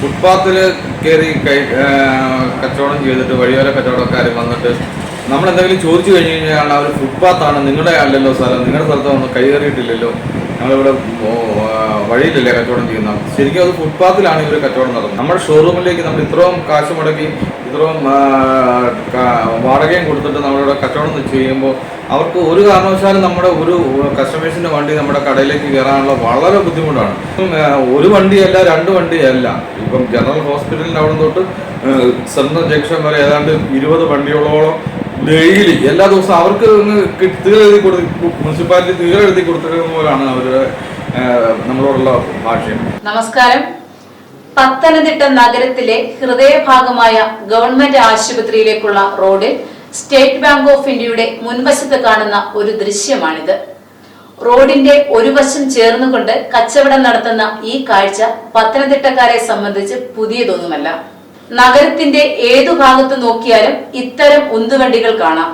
ഫുട്പാത്തിൽ കയറി കൈ കച്ചവടം ചെയ്തിട്ട് വഴിയോര കച്ചവടക്കാർ വന്നിട്ട് നമ്മൾ എന്തെങ്കിലും ചോദിച്ചു കഴിഞ്ഞ് കഴിഞ്ഞാൽ അവർ ഫുട്പാത്താണ് നിങ്ങളുടെ അല്ലല്ലോ സ്ഥലം നിങ്ങളുടെ സ്ഥലത്ത് ഒന്നും കൈയേറിയിട്ടില്ലല്ലോ ഞങ്ങളിവിടെ വഴിയിലല്ലേ കച്ചവടം ചെയ്യുന്ന. ശരിക്കും അത് ഫുട്പാത്തിലാണ് ഇവർ കച്ചവടം നടത്തുന്നത്. നമ്മുടെ ഷോറൂമിലേക്ക് നമ്മൾ ഇത്രയും കാശ് മുടക്കി ഇത്രയും വാടകയും കൊടുത്തിട്ട് നമ്മളിവിടെ കച്ചവടം ചെയ്യുമ്പോൾ അവർക്ക് ഒരു കാരണവശാലും നമ്മുടെ ഒരു കസ്റ്റമേഴ്സിന്റെ വണ്ടി നമ്മുടെ കടയിലേക്ക് കയറാനുള്ള വളരെ ബുദ്ധിമുട്ടാണ്. ഒരു വണ്ടിയല്ല രണ്ട് വണ്ടിയല്ല. ഇപ്പം ജനറൽ ഹോസ്പിറ്റലിന്റെ അവിടെ തൊട്ട് സെൻട്രൽ ജംഗ്ഷൻ വരെ ഏതാണ്ട് ഇരുപത് വണ്ടികളോളം ഡെയിലി എല്ലാ ദിവസവും അവർക്ക് തീർ എഴുതി കൊടു മുനിസിപ്പാലിറ്റി തീരെ എഴുതി കൊടുത്തിരിക്കുന്ന പോലാണ് അവരുടെ നമ്മളോടുള്ള ഭാഷ്യം നമസ്കാരം. പത്തനംതിട്ട നഗരത്തിലെ ഹൃദയഭാഗമായ ഗവൺമെന്റ് ആശുപത്രിയിലേക്കുള്ള റോഡിൽ സ്റ്റേറ്റ് ബാങ്ക് ഓഫ് ഇന്ത്യയുടെ മുൻവശത്ത് കാണുന്ന ഒരു ദൃശ്യമാണിത്. റോഡിന്റെ ഒരു വശം ചേർന്നുകൊണ്ട് കച്ചവടം നടത്തുന്ന ഈ കാഴ്ച പത്തനംതിട്ടക്കാരെ സംബന്ധിച്ച് പുതിയതൊന്നുമല്ല. നഗരത്തിന്റെ ഏതു ഭാഗത്ത് നോക്കിയാലും ഇത്തരം ഉന്തുവണ്ടികൾ കാണാം.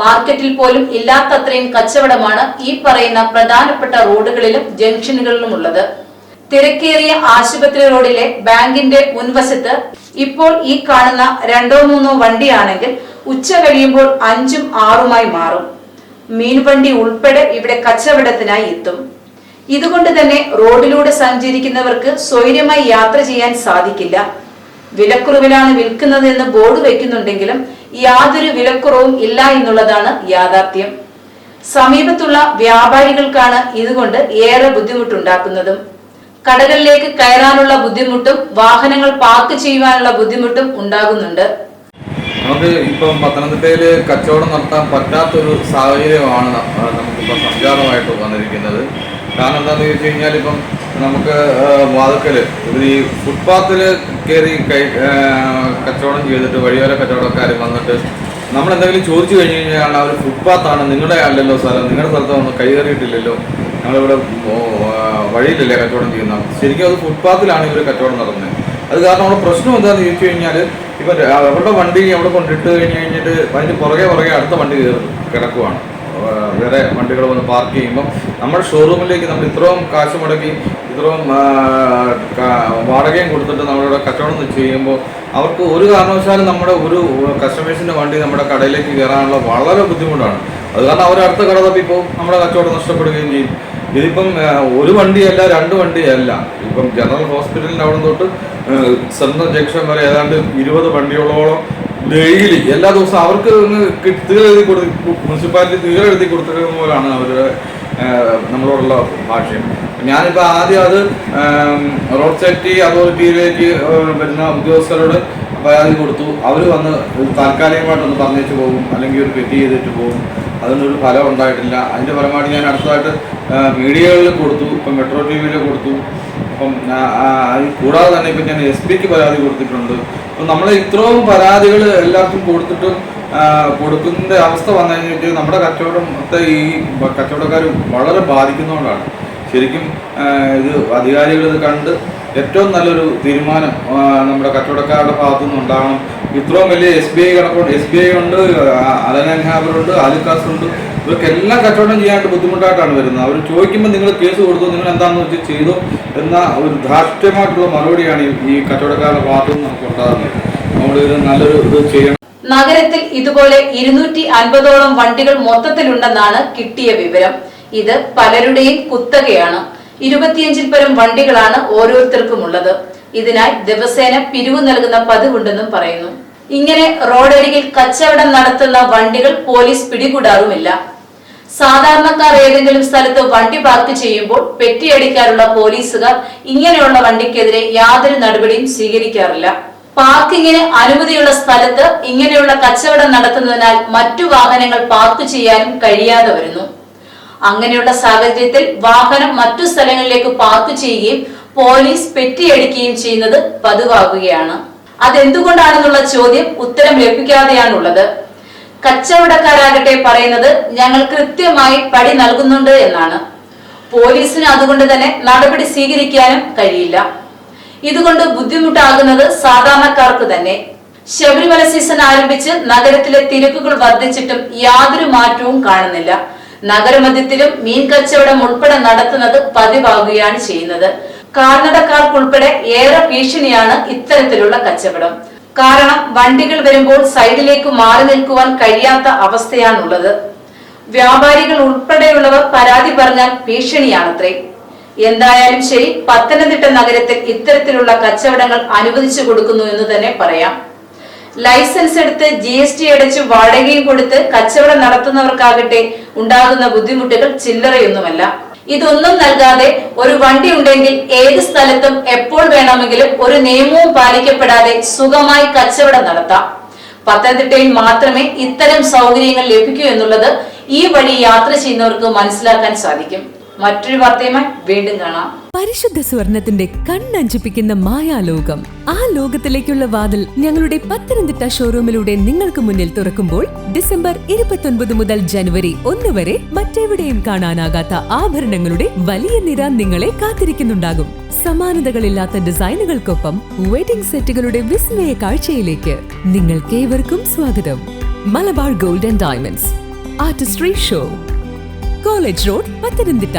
മാർക്കറ്റിൽ പോലും ഇല്ലാത്തത്രയും കച്ചവടമാണ് ഈ പറയുന്ന പ്രധാനപ്പെട്ട റോഡുകളിലും ജംഗ്ഷനുകളിലും ഉള്ളത്. തിരക്കേറിയ ആശുപത്രി റോഡിലെ ബാങ്കിന്റെ മുൻവശത്ത് ഇപ്പോൾ ഈ കാണുന്ന രണ്ടോ മൂന്നോ വണ്ടിയാണെങ്കിൽ ഉച്ച കഴിയുമ്പോൾ അഞ്ചും ആറുമായി മാറും. മീൻവണ്ടി ഉൾപ്പെടെ ഇവിടെ കച്ചവടത്തിനായി എത്തും. ഇതുകൊണ്ട് തന്നെ റോഡിലൂടെ സഞ്ചരിക്കുന്നവർക്ക് സ്വൈര്യമായി യാത്ര ചെയ്യാൻ സാധിക്കില്ല. വിലക്കുറവിലാണ് വിൽക്കുന്നത് എന്ന് ബോർഡ് വെക്കുന്നുണ്ടെങ്കിലും യാതൊരു വിലക്കുറവും ഇല്ല എന്നുള്ളതാണ് യാഥാർത്ഥ്യം. സമീപത്തുള്ള വ്യാപാരികൾക്കാണ് ഇതുകൊണ്ട് ഏറെ ബുദ്ധിമുട്ടുണ്ടാക്കുന്നതും. കടകളിലേക്ക് കയറാനുള്ള ബുദ്ധിമുട്ടും വാഹനങ്ങൾ പാർക്ക് ചെയ്യുവാനുള്ള ബുദ്ധിമുട്ടും ഉണ്ടാകുന്നുണ്ട്. നമുക്ക് ഇപ്പം പത്തനംതിട്ടയിൽ കച്ചവടം നടത്താൻ പറ്റാത്തൊരു സാഹചര്യമാണ് നമുക്കിപ്പോൾ സംജാതമായിട്ട് വന്നിരിക്കുന്നത്. കാരണം എന്താണെന്ന് ചോദിച്ചു കഴിഞ്ഞാൽ ഇപ്പം നമുക്ക് വാതുക്കൽ ഈ ഫുട്പാത്തിൽ കയറി കൈ കച്ചവടം ചെയ്തിട്ട് വഴിയോര കച്ചവടക്കാർ വന്നിട്ട് നമ്മൾ എന്തെങ്കിലും ചോദിച്ചു കഴിഞ്ഞ് കഴിഞ്ഞാൽ അവർ ഫുട്പാത്താണ് നിങ്ങളുടെ അല്ലല്ലോ സ്ഥലം നിങ്ങളുടെ സ്ഥലത്ത് ഒന്നും കൈകറിയിട്ടില്ലല്ലോ ഞങ്ങളിവിടെ വഴിയിലല്ലേ കച്ചവടം ചെയ്യുന്നത്. ശരിക്കും അത് ഫുട്പാത്തിലാണ് ഇവർ കച്ചവടം നടന്നത് അത് കാരണം നമ്മുടെ പ്രശ്നം എന്താണെന്ന് ചോദിച്ചു കഴിഞ്ഞാൽ ഇപ്പം അവരുടെ വണ്ടി അവിടെ കൊണ്ടിട്ട് കഴിഞ്ഞ് കഴിഞ്ഞിട്ട് അതിന് പുറകെ പുറകെ അടുത്ത വണ്ടി കയറും കിടക്കുവാണ്. വേറെ വണ്ടികൾ വന്ന് പാർക്ക് ചെയ്യുമ്പോൾ നമ്മുടെ ഷോറൂമിലേക്ക് നമ്മൾ ഇത്രയും കാശ് മുടക്കി ഇത്രയും വാടകയും കൊടുത്തിട്ട് നമ്മളിവിടെ കച്ചവടം ചെയ്യുമ്പോൾ അവർക്ക് ഒരു കാരണവശാലും നമ്മുടെ ഒരു കസ്റ്റമേഴ്സിന്റെ വണ്ടി നമ്മുടെ കടയിലേക്ക് കയറാനുള്ള വളരെ ബുദ്ധിമുട്ടാണ്. അത് കാരണം അവർ അടുത്ത കട തപ്പിപ്പോൾ നമ്മുടെ കച്ചവടം നഷ്ടപ്പെടുകയും ചെയ്യും. ഇതിപ്പം ഒരു വണ്ടിയല്ല രണ്ട് വണ്ടിയല്ല. ഇപ്പം ജനറൽ ഹോസ്പിറ്റലിന്റെ അവിടെ തൊട്ട് സെൻട്രൽ ജംഗ്ഷൻ വരെ ഏതാണ്ട് ഇരുപത് വണ്ടികളോളം ഡെയിലി എല്ലാ ദിവസവും അവർക്ക് തീർ എഴുതി കൊടു മുനിസിപ്പാലിറ്റി തീരെ എഴുതി കൊടുത്തിരിക്കുന്ന പോലാണ് അവരുടെ നമ്മളോടുള്ള ഭാഷയും. ഞാനിപ്പോൾ ആദ്യം അത് റോഡ് സേഫ്റ്റി അതോറിറ്റിയിലേക്ക് വരുന്ന ഉദ്യോഗസ്ഥരോട് പരാതി കൊടുത്തു. അവർ വന്ന് താൽക്കാലികമായിട്ടൊന്ന് പറഞ്ഞേച്ച് പോകും അല്ലെങ്കിൽ ഒരു പെറ്റി ചെയ്തിട്ട് പോകും. അതിനൊരു ഫലം ഉണ്ടായിട്ടില്ല. അതിന്റെ ഫലമായിട്ട് ഞാൻ അടുത്തതായിട്ട് മീഡിയകളിൽ കൊടുത്തു. ഇപ്പം മെട്രോ ടി വിയിൽ കൊടുത്തു. അപ്പം കൂടാതെ തന്നെ ഇപ്പം ഞാൻ എസ് പിക്ക് പരാതി കൊടുത്തിട്ടുണ്ട്. അപ്പം നമ്മൾ ഇത്രയും പരാതികൾ എല്ലാവർക്കും കൊടുത്തിട്ടും കൊടുക്കുന്ന അവസ്ഥ വന്നു കഴിഞ്ഞാൽ നമ്മുടെ കച്ചവടത്തെ ഈ കച്ചവടക്കാർ വളരെ ബാധിക്കുന്നതുകൊണ്ടാണ്. ശരിക്കും ഇത് അധികാരികൾ ഇത് കണ്ട് ഏറ്റവും നല്ലൊരു തീരുമാനം നമ്മുടെ കച്ചവടക്കാരുടെ ഭാഗത്തു നിന്ന് ഉണ്ടാകണം ഇത്രയും വലിയ എസ് ബി ഐ കണക്കുണ്ട് എസ് ബി ഐ ഉണ്ട് അലനഹാബറുണ്ട് ആലുക്കാസ് ഉണ്ട് ഇവർക്ക് എല്ലാം കച്ചവടം ചെയ്യാനായിട്ട് ബുദ്ധിമുട്ടായിട്ടാണ് വരുന്നത്. അവർ ചോദിക്കുമ്പോൾ നിങ്ങൾ കേസ് കൊടുത്തു നിങ്ങൾ എന്താണെന്ന് വെച്ച് ചെയ്തു എന്ന ഒരു ധാർഷ്ട്യമായിട്ടുള്ള മറുപടിയാണ് ഈ- കച്ചവടക്കാരുടെ ഭാഗത്തു നിന്ന് നമുക്ക് ഉണ്ടാകുന്നത്. നമ്മൾ ഇത് നല്ലൊരു ഇത് ചെയ്യണം. നഗരത്തിൽ ഇതുപോലെ ഇരുന്നൂറ്റി അൻപതോളം വണ്ടികൾ മൊത്തത്തിലുണ്ടെന്നാണ് കിട്ടിയ വിവരം. ഇത് പലരുടെയും കുത്തകയാണ്. ഇരുപത്തിയഞ്ചിൽ പരം വണ്ടികളാണ് ഓരോരുത്തർക്കും ഉള്ളത് ഇതിനായി ദിവസേന പിരിവ് നൽകുന്ന പതിവുണ്ടെന്നും പറയുന്നു. ഇങ്ങനെ റോഡരികിൽ കച്ചവടം നടത്തുന്ന വണ്ടികൾ പോലീസ് പിടികൂടാറുമില്ല. സാധാരണക്കാർ ഏതെങ്കിലും സ്ഥലത്ത് വണ്ടി പാർക്ക് ചെയ്യുമ്പോൾ പെറ്റിയടിക്കാറുള്ള പോലീസുകാർ ഇങ്ങനെയുള്ള വണ്ടിക്കെതിരെ യാതൊരു നടപടിയും സ്വീകരിക്കാറില്ല. പാർക്കിങ്ങിന് അനുമതിയുള്ള സ്ഥലത്ത് ഇങ്ങനെയുള്ള കച്ചവടം നടത്തുന്നതിനാൽ മറ്റു വാഹനങ്ങൾ പാർക്ക് ചെയ്യാനും കഴിയാതെ വരുന്നു. അങ്ങനെയുള്ള സാഹചര്യത്തിൽ വാഹനം മറ്റു സ്ഥലങ്ങളിലേക്ക് പാർക്ക് ചെയ്യുകയും പോലീസ് പെറ്റിയടിക്കുകയും ചെയ്യുന്നത് പതിവാകുകയാണ്. അതെന്തുകൊണ്ടാണെന്നുള്ള ചോദ്യം ഉത്തരം ലഭിക്കാതെയാണുള്ളത്. കച്ചവടക്കാരാകട്ടെ പറയുന്നത് ഞങ്ങൾ കൃത്യമായി പടി നൽകുന്നുണ്ട് എന്നാണ്. പോലീസിന് അതുകൊണ്ട് തന്നെ നടപടി സ്വീകരിക്കാനും കഴിയില്ല. ഇതുകൊണ്ട് ബുദ്ധിമുട്ടാകുന്നത് സാധാരണക്കാർക്ക് തന്നെ. ശബരിമല സീസൺ ആരംഭിച്ച് നഗരത്തിലെ തിരക്കുകൾ വർദ്ധിച്ചിട്ടും യാതൊരു മാറ്റവും കാണുന്നില്ല. നഗരമധ്യത്തിലും മീൻ കച്ചവടം ഉൾപ്പെടെ നടത്തുന്നത് പതിവാകുകയാണ് ചെയ്യുന്നത്. കാൽനടക്കാർക്കുൾപ്പെടെ ഏറെ ഭീഷണിയാണ് ഇത്തരത്തിലുള്ള കച്ചവടം. കാരണം വണ്ടികൾ വരുമ്പോൾ സൈഡിലേക്ക് മാറി നിൽക്കുവാൻ കഴിയാത്ത അവസ്ഥയാണുള്ളത്. വ്യാപാരികൾ ഉൾപ്പെടെയുള്ളവർ പരാതി പറഞ്ഞാൽ ഭീഷണിയാണത്രേ. എന്തായാലും ശരി പത്തനംതിട്ട നഗരത്തിൽ ഇത്തരത്തിലുള്ള കച്ചവടങ്ങൾ അനുവദിച്ചു കൊടുക്കുന്നു എന്ന് തന്നെ പറയാം. ലൈസൻസ് എടുത്ത് ജി എസ് ടി അടച്ച് വാടകയും കൊടുത്ത് കച്ചവടം നടത്തുന്നവർക്കാകട്ടെ ഉണ്ടാകുന്ന ബുദ്ധിമുട്ടുകൾ ചില്ലറയൊന്നുമല്ല. ഇതൊന്നും നൽകാതെ ഒരു വണ്ടി ഉണ്ടെങ്കിൽ ഏത് സ്ഥലത്തും എപ്പോൾ വേണമെങ്കിലും ഒരു നിയമവും പാലിക്കപ്പെടാതെ സുഖമായി കച്ചവടം നടത്താം. പത്തനംതിട്ടയിൽ മാത്രമേ ഇത്തരം സൗകര്യങ്ങൾ ലഭിക്കൂ എന്നുള്ളത് ഈ വഴി യാത്ര ചെയ്യുന്നവർക്ക് മനസ്സിലാക്കാൻ സാധിക്കും. മറ്റൊരു വാർത്തയുമായി വീണ്ടും കാണാം. പരിശുദ്ധ സ്വർണത്തിന്റെ കണ്ണഞ്ചിപ്പിക്കുന്ന മായാലോകം. ആ ലോകത്തിലേക്കുള്ള വാതിൽ ഞങ്ങളുടെ പത്തനംതിട്ട ഷോറൂമിലൂടെ നിങ്ങൾക്ക് മുന്നിൽ തുറക്കുമ്പോൾ ഡിസംബർ ഇരുപത്തൊൻപത് മുതൽ ജനുവരി ഒന്ന് വരെ മറ്റെവിടെയും കാണാനാകാത്ത ആഭരണങ്ങളുടെ വലിയ നിര നിങ്ങളെ കാത്തിരിക്കുന്നുണ്ടാകും. സമാനതകളില്ലാത്ത ഡിസൈനുകൾക്കൊപ്പം വെഡിംഗ് സെറ്റുകളുടെ വിസ്മയ കാഴ്ചയിലേക്ക് നിങ്ങൾക്കേവർക്കും സ്വാഗതം. Malabar golden diamonds. Artistry show. College road Pathanamthitta